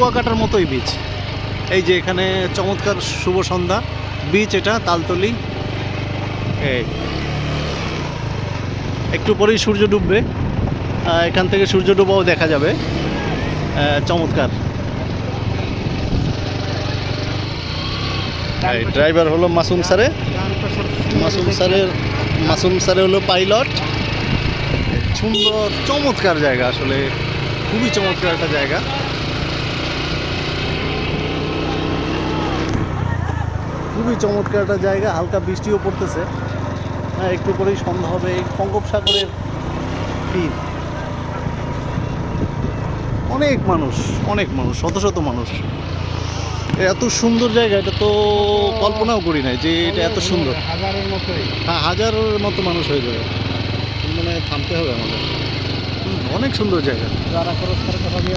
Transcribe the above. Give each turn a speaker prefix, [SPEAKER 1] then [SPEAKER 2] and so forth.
[SPEAKER 1] কুয়াকাটার মতোই বিচ এই যে এখানে চমৎকার শুভ সন্ধ্যা। বিচ এটা, তালতলি। এই। একটু পরেই সূর্য ডুববে। এখান থেকে সূর্য ডুবাও দেখা যাবে। চমৎকার। ড্রাইভার হলো মাসুম স্যারে। মাসুম স্যারের, মাসুম স্যারে হলো পাইলট সুন্দর, চমৎকার জায়গা আসলে। খুবই চমৎকার একটা জায়গা। খুবই চমৎকার একটা জায়গা হালকা বৃষ্টিও পড়তেছে। হ্যাঁ একটু করেই সন্ধ্যা হবে এই বঙ্গোপসাগরের তীর। অনেক মানুষ অনেক মানুষ শত শত মানুষ। এত সুন্দর জায়গা এটা তো কল্পনাও করি নাই যে এটা এত সুন্দর।
[SPEAKER 2] হাজারের মতোই।
[SPEAKER 1] হ্যাঁ হাজারের মতো মানুষ হয়ে যাবে। মানে থামতে হবে আমাদের। অনেক সুন্দর জায়গা।
[SPEAKER 2] যারা খরচ করে কথা দিয়ে